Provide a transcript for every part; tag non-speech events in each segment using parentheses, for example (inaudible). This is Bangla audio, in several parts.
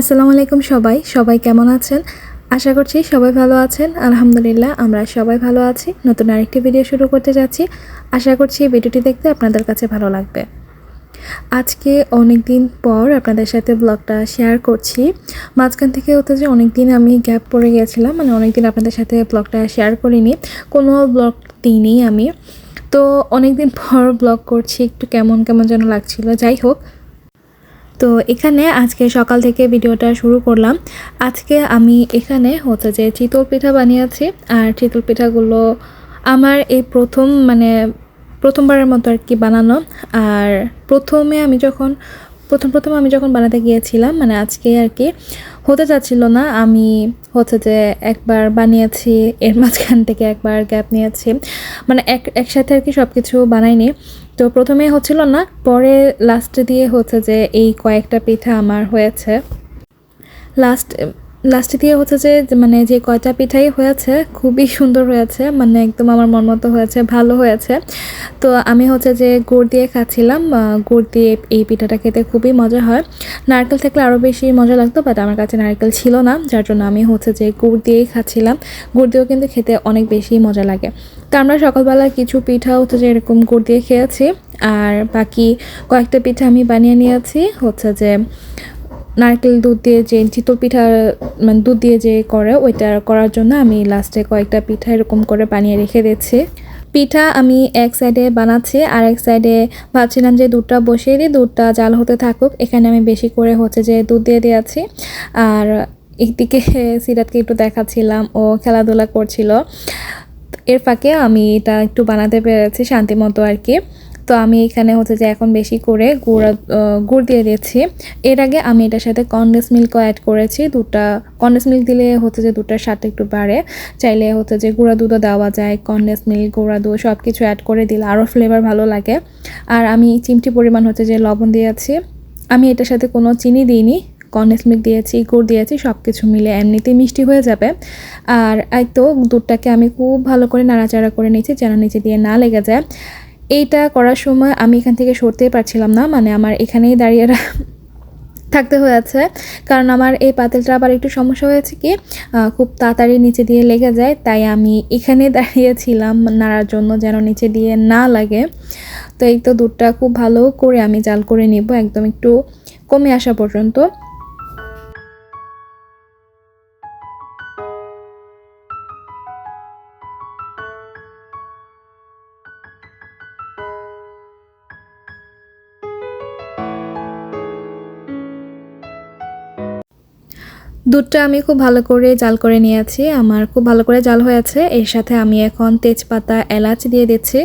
আসসালামু আলাইকুম সবাই সবাই কেমন আছেন? আশা করছি সবাই ভালো আছেন। আলহামদুলিল্লাহ, আমরা সবাই ভালো আছি। নতুন আরেকটি ভিডিও শুরু করতে যাচ্ছি। আশা করছি ভিডিওটি দেখতে আপনাদের কাছে ভালো লাগবে। আজকে অনেক দিন পর আপনাদের সাথে ব্লগটা শেয়ার করছি। মাঝখান থেকে হতে যে অনেক দিন আমি গ্যাপ পড়ে গিয়েছিলাম মানে অনেক দিন আপনাদের সাথে ব্লগটা শেয়ার করিনি। কোনো ব্লগ দিইনি আমি। তো অনেক দিন পর ব্লগ করছি, একটু কেমন কেমন যেন লাগছিল। যাই হোক তো এখানে আজকে সকাল থেকে ভিডিওটা শুরু করলাম। আজকে আমি এখানে হচ্ছে যে চিতল পিঠা বানিয়েছি আর চিতল পিঠাগুলো আমার এই প্রথম মানে প্রথমবারের মতো আর কি বানানো। আর প্রথমে আমি যখন, প্রথম প্রথম আমি যখন বানাতে গিয়েছিলাম মানে আজকে আর কি, হতে চাচ্ছিল না। আমি হচ্ছে যে একবার বানিয়েছি, এর মাঝখান থেকে একবার গ্যাপ নিয়েছি। মানে এক, একসাথে আর কি সব কিছু বানাইনি। তো প্রথমে হচ্ছিল না, পরে লাস্টে দিয়ে হচ্ছে যে এই কয়েকটা পিঠা আমার হয়েছে। লাস্ট লাস্টে দিয়ে হচ্ছে যে মানে যে কয়টা পিঠাই হয়েছে, খুবই সুন্দর হয়েছে মানে একদম আমার মন মতো হয়েছে, ভালো হয়েছে। তো আমি হচ্ছে যে গুড় দিয়ে খাচ্ছিলাম গুড় দিয়ে এই পিঠাটা খেতে খুবই মজা হয়। নারকেল থাকলে আরও বেশি মজা লাগতো বাট আমার কাছে নারকেল ছিল না, যার জন্য আমি হচ্ছে যে গুড় দিয়েই খাচ্ছিলাম। গুড় দিয়েও কিন্তু খেতে অনেক বেশি মজা লাগে। তো আমরা সকালবেলা কিছু পিঠা হচ্ছে যে এরকম গুড় দিয়ে খেয়েছি, আর বাকি কয়েকটা পিঠা আমি বানিয়ে নিয়েছি, হচ্ছে যে নারকেল দুধ দিয়ে যে চিতল পিঠা মানে দুধ দিয়ে যে করে, ওইটা করার জন্য আমি লাস্টে কয়েকটা পিঠা এরকম করে বানিয়ে রেখে দিচ্ছি পিঠা আমি এক সাইডে বানাচ্ছি আর এক সাইডে ভাবছিলাম যে দুধটা বসিয়ে দিই, দুধটা জাল হতে থাকুক। এখানে আমি বেশি করে হচ্ছে যে দুধ দিয়ে দিয়েছি। আর একদিকে (laughs) সিরাতকে একটু দেখাচ্ছিলাম, ও খেলাধুলা করছিল। এর ফাঁকে আমি এটা একটু বানাতে পেরেছি শান্তি মতো আর কি। তো আমি এখানে হচ্ছে যে এখন বেশি করে গুড় গুড় দিয়ে দিয়েছি। এর আগে আমি এটার সাথে কনডেন্স মিল্কও অ্যাড করেছি, দুটা, কনডেন্স মিল্ক দিলে হচ্ছে যে দুটার স্বাদটা একটু বাড়ে। চাইলে হচ্ছে যে গুঁড়া দুধও দেওয়া যায়, কনডেন্স মিল্ক, গুঁড়া দুধ সব কিছু অ্যাড করে দিলে আরও ফ্লেভার ভালো লাগে। আর আমি চিমটি পরিমাণ হচ্ছে যে লবণ দিয়েছি। আমি এটার সাথে কোনো চিনি দিইনি, কনডেন্স মিল্ক দিয়েছি, গুড় দিয়েছি সব কিছু মিলে এমনিতেই মিষ্টি হয়ে যাবে। আর এই তো দুধটাকে আমি খুব ভালো করে নাড়াচাড়া করে নিয়েছি যেন নিচে দিয়ে না লেগে যায়। এইটা করার সময় আমি এখান থেকে সরতেই পারছিলাম না মানে আমার এখানেই দাঁড়িয়ে থাকতে হয়েছে। কারণ আমার এই পাতিলটা আবার একটু সমস্যা হয়েছে কি খুব তাড়াতাড়ি নিচে দিয়ে লেগে যায়, তাই আমি এখানে (laughs) দাঁড়িয়েছিলাম নাড়ার জন্য যেন নিচে দিয়ে না লাগে। তো এই তো দুধটা খুব ভালো করে আমি জাল করে নিব, একদম একটু কমে আসা পর্যন্ত। দুধটা আমি খুব ভালো করে জাল করে নিয়েছি। আমার খুব ভালো করে জাল হয়েছে। এর সাথে আমি এখন তেজপাতা এলাচ দিয়ে দিচ্ছি।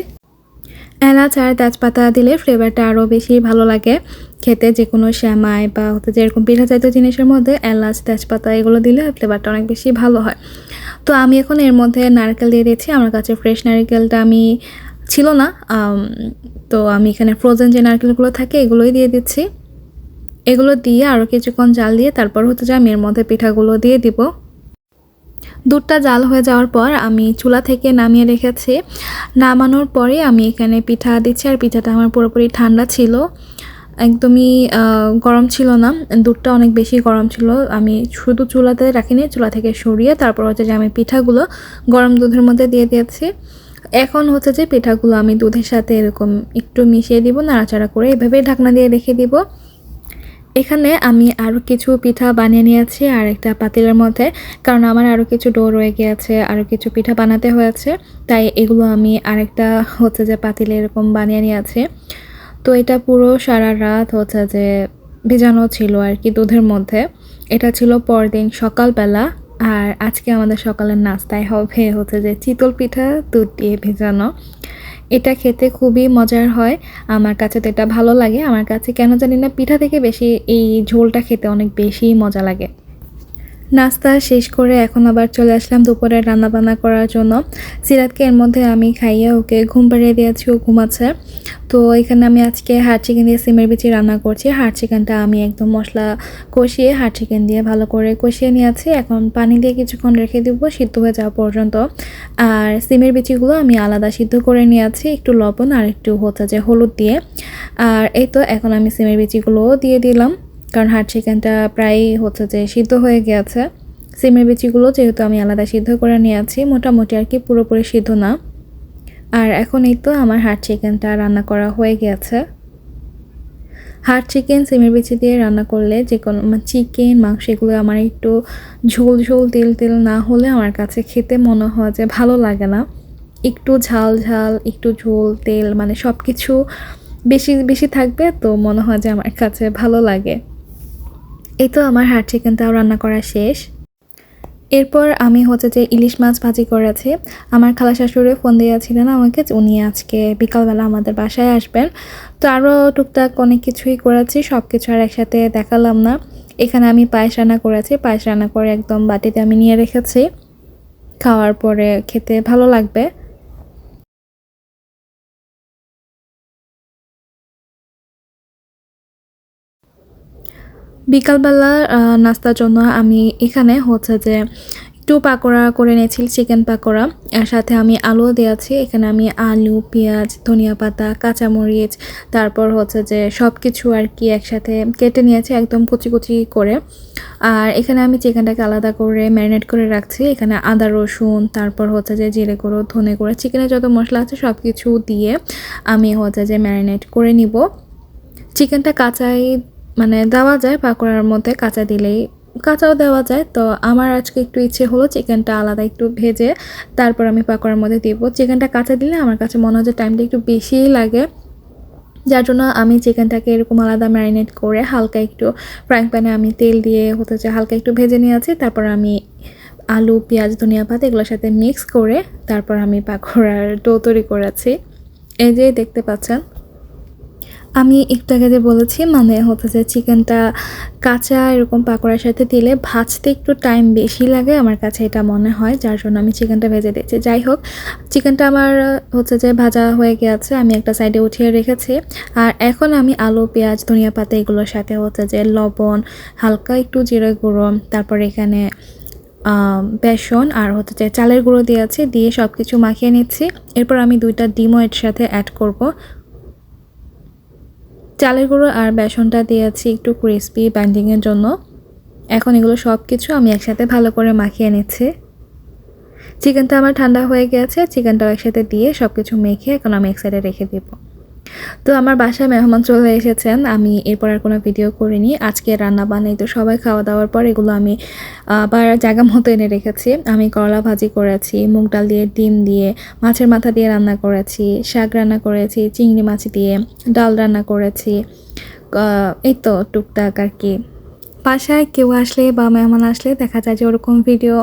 এলাচ আর তেজপাতা দিলে ফ্লেভারটা আরও বেশি ভালো লাগে। খেতে যে কোনো শ্যামাই বা হতে যে এরকম পিঠা জাতীয় জিনিসের মধ্যে এলাচ, তেজপাতা এগুলো দিলে ফ্লেভারটা অনেক বেশি ভালো হয়। তো আমি এখন এর মধ্যে নারকেল দিয়ে দিচ্ছি আমার কাছে ফ্রেশ নারকেলটা আমি ছিল না। তো আমি এখানে ফ্রোজেন যে নারকেলগুলো থাকে এগুলোই দিয়ে দিচ্ছি। এগুলো দিয়ে আরও কিছুক্ষণ জাল দিয়ে তারপর হতে যে আমি এর মধ্যে পিঠাগুলো দিয়ে দিব। দুধটা জাল হয়ে যাওয়ার পর আমি চুলা থেকে নামিয়ে রেখেছি। নামানোর পরে আমি এখানে পিঠা দিচ্ছি আর পিঠাটা আমার পুরোপুরি ঠান্ডা ছিল। একদমই গরম ছিল না। দুধটা অনেক বেশি গরম ছিল। আমি শুধু চুলাতে রাখিনি, চুলা থেকে সরিয়ে তারপর হচ্ছে যে আমি পিঠাগুলো গরম দুধের মধ্যে দিয়ে দিয়েছি। এখন হচ্ছে যে পিঠাগুলো আমি দুধের সাথে এরকম একটু মিশিয়ে দিব, নাড়াচাড়া করে এভাবে ঢাকনা দিয়ে রেখে দিব। এখানে আমি আরও কিছু পিঠা বানিয়ে নিয়েছি আর একটা পাতিলের মধ্যে, কারণ আমার আরও কিছু ডো রয়ে গিয়েছে আরও কিছু পিঠা বানাতে হয়েছে, তাই এগুলো আমি আরেকটা হচ্ছে যে পাতিলে এরকম বানিয়ে নিয়েছি। তো এটা পুরো সারা রাত হচ্ছে যে ভেজানো ছিল আর কি দুধের মধ্যে। এটা ছিল পরদিন সকালবেলা, আর আজকে আমাদের সকালের নাস্তায় হবে হচ্ছে যে চিতল পিঠা দুধ দিয়ে ভেজানো। এটা খেতে খুবই মজার হয়। আমার কাছে তো এটা ভালো লাগে। আমার কাছে কেন জানি না পিঠা থেকে বেশি এই ঝোলটা খেতে অনেক বেশি মজা লাগে। নাস্তা শেষ করে এখন আবার চলে আসলাম দুপুরে রান্না বান্না করার জন্য। সিরাতকে এর মধ্যে আমি খাইয়ে ওকে ঘুম পাড়িয়ে দিয়েছি, ও ঘুমাচ্ছে। তো এখানে আমি আজকে হাড় চিকেন দিয়ে সিমের বিচি রান্না করছি। হাড় চিকেনটা আমি একদম মশলা কষিয়ে হাড় চিকেন দিয়ে ভালো করে কষিয়ে নিয়েছি। এখন পানি দিয়ে কিছুক্ষণ রেখে দিব, সিদ্ধ হয়ে যাওয়া পর্যন্ত। আর সিমের বিচিগুলো আমি আলাদা সিদ্ধ করে নিয়েছি, একটু লবণ আর একটু হচ্ছে যে হলুদ দিয়ে। আর এই তো এখন আমি সিমের বিচিগুলোও দিয়ে দিলাম। কারণ হাট চিকেনটা প্রায়ই হচ্ছে যে সিদ্ধ হয়ে গেছে। সিমের বিচিগুলো যেহেতু আমি আলাদা সিদ্ধ করে নিয়েছি, মোটামুটি আর কি পুরোপুরি সিদ্ধ না। আর এখন এই তো আমার হাট চিকেনটা রান্না করা হয়ে গেছে। হাট চিকেন, সিমের বিচি দিয়ে রান্না করলে যে কোনো চিকেন, মাংস এগুলো আমার একটু ঝোল ঝোল, তেল তেল না হলে আমার কাছে খেতে মনে হয় যে ভালো লাগে না। একটু ঝাল ঝাল, একটু ঝোল, তেল মানে সব কিছু বেশি বেশি থাকবে তো মনে হয় যে আমার কাছে ভালো লাগে। এই তো আমার হাট চিকেনটাও রান্না করা শেষ। এরপর আমি হচ্ছে যে ইলিশ মাছ ভাজি করেছি। আমার খালা শাশুড়ি ফোন দিয়েছিলেন আমাকে উনি আজকে বিকালবেলা আমাদের বাসায় আসবেন। তো আরও টুকটাক অনেক কিছুই করেছি সব কিছু আর একসাথে দেখালাম না। এখানে আমি পায়েস রান্না করেছি, পায়েস রান্না করে একদম বাটিতে আমি নিয়ে রেখেছি। খাওয়ার পরে খেতে ভালো লাগবে। বিকালবেলা নাস্তার জন্য আমি এখানে হচ্ছে যে একটু পাকোড়া করে নিয়েছি চিকেন পাকোড়া। এর সাথে আমি আলুও দিয়েছি। এখানে আমি আলু, পেঁয়াজ, ধনিয়া পাতা, কাঁচামরিচ, তারপর হচ্ছে যে সব কিছু আর কি একসাথে কেটে নিয়েছি একদম কুচি কুচি করে। আর এখানে আমি চিকেনটাকে আলাদা করে ম্যারিনেট করে রাখছি। এখানে আদা, রসুন, তারপর হচ্ছে যে জিরে গুঁড়ো, ধনে গুঁড়ো, চিকেনের যত মশলা আছে সব কিছু দিয়ে আমি হচ্ছে যে ম্যারিনেট করে নিব। চিকেনটা কাঁচাই মানে দেওয়া যায় পাকোড়ার মধ্যে কাঁচা দিলেই, কাঁচাও দেওয়া যায়। তো আমার আজকে একটু ইচ্ছে হলো চিকেনটা আলাদা একটু ভেজে তারপর আমি পাকোড়ার মধ্যে দিব। চিকেনটা কাঁচা দিলে আমার কাছে মনে হয় যে টাইমটা একটু বেশিই লাগে। যার জন্য আমি চিকেনটাকে এরকম আলাদা ম্যারিনেট করে হালকা একটু ফ্রাইং প্যানে আমি তেল দিয়ে হতে চাই হালকা একটু ভেজে নিয়েছি। তারপর আমি আলু, পেঁয়াজ, ধনিয়া পাতা এগুলোর সাথে মিক্স করে তারপর আমি পাকোড়ার ডো তৈরি করেছি। এই যে দেখতে পাচ্ছেন আমি একটু আগে যে বলেছি মানে হচ্ছে যে চিকেনটা কাঁচা এরকম পাকোড়ার সাথে দিলে ভাজতে একটু টাইম বেশি লাগে আমার কাছে এটা মনে হয়, যার জন্য আমি চিকেনটা ভেজে দিয়েছি। যাই হোক, চিকেনটা আমার হচ্ছে যে ভাজা হয়ে গেছে আমি একটা সাইডে উঠিয়ে রেখেছি। আর এখন আমি আলু, পেঁয়াজ, ধনিয়া পাতা এগুলোর সাথে হচ্ছে যে লবণ, হালকা একটু জিরে গুঁড়ো, তারপর এখানে বেসন আর হচ্ছে যে চালের গুঁড়ো দিয়েছি, দিয়ে সব কিছু মাখিয়ে নিচ্ছি। এরপর আমি দুইটা ডিমও এর সাথে অ্যাড করব। চালের গুঁড়ো আর বেসনটা দিয়েছি একটু ক্রিসপি বাইন্ডিংয়ের জন্য। এখন এগুলো সব কিছু আমি একসাথে ভালো করে মাখিয়ে নিচ্ছি। চিকেনটা আমার ঠান্ডা হয়ে গেছে চিকেনটাও একসাথে দিয়ে সব কিছু মেখে এখন আমি এক সাইডে রেখে দেবো। তো আমার বাসায় মেহমান চলে এসেছেন, আমি এরপর আর কোনো ভিডিও করিনি। আজকে রান্না বানাই, তো সবাই খাওয়া দাওয়ার পর এগুলো আমি আবার জায়গা মতো এনে রেখেছি। আমি করলা ভাজি করেছি, মুগ ডাল দিয়ে, ডিম দিয়ে, মাছের মাথা দিয়ে রান্না করেছি, শাক রান্না করেছি, চিংড়ি মাছ দিয়ে, ডাল রান্না করেছি এই তো টুকটাক আর কি। বাসায় কেউ আসলে বা মেহমান আসলে দেখা যায় যে ওরকম ভিডিও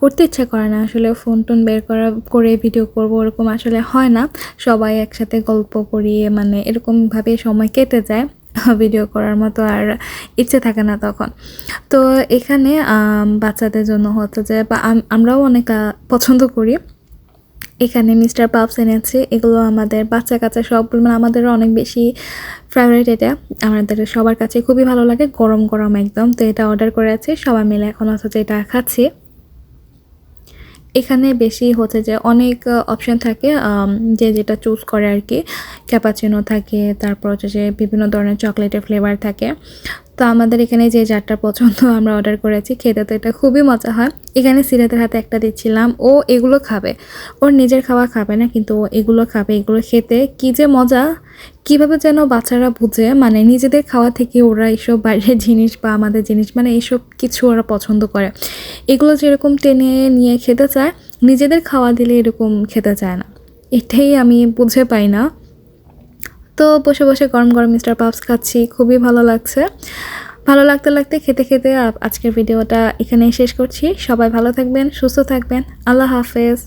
করতে ইচ্ছা করে না। আসলে ফোন টোন বের করা, করে ভিডিও করব ওরকম আসলে হয় না। সবাই একসাথে গল্প করিয়ে মানে এরকমভাবে সময় কেটে যায় (laughs) ভিডিও করার মতো আর ইচ্ছে থাকে না তখন। তো এখানে বাচ্চাদের জন্য হচ্ছে যে, বা আমরাও অনেক পছন্দ করি। এখানে মিস্টার পাপস এনেছে। এগুলো আমাদের বাচ্চা কাচ্চা সব মানে আমাদের অনেক বেশি ফেভারিট এটা। আমাদের সবার কাছে খুবই ভালো লাগে, গরম গরম একদম। তো এটা অর্ডার করে আছে সবাই মিলে এখন অথচ এটা খাচ্ছি। এখানে বেশি হচ্ছে যে অনেক অপশন থাকে যে যেটা চুজ করে আর কি ক্যাপাচিনো থাকে, তারপর হচ্ছে যে বিভিন্ন ধরনের চকলেটের ফ্লেভার থাকে। তো আমাদের এখানে যে যারটা পছন্দ (laughs) আমরা অর্ডার করেছি, খেতে তো এটা খুবই মজা হয়। এখানে সিরাতের হাতে একটা দিচ্ছিলাম, ও এগুলো খাবে। ওর নিজের খাওয়া খাবে না, কিন্তু এগুলো খাবে, এগুলো খেতে। কী যে মজা! কীভাবে যেন বাচ্চারা বুঝে মানে নিজেদের খাওয়া থেকে ওরা এইসব বাইরের (laughs) জিনিস বা আমাদের জিনিস মানে এইসব কিছু ওরা পছন্দ করে। এগুলো যেরকম টেনে নিয়ে খেতে চায়, নিজেদের খাওয়া দিলে এরকম খেতে চায় না। এটাই আমি বুঝে পাই না। তো বসে বসে গরম গরম মিস্টার পাপস খাচ্ছি, খুবই ভালো লাগছে। ভালো লাগতে লাগতে খেতে খেতে আজকের ভিডিওটা এখানেই শেষ করছি। সবাই ভালো থাকবেন, সুস্থ থাকবেন। আল্লাহ হাফেজ।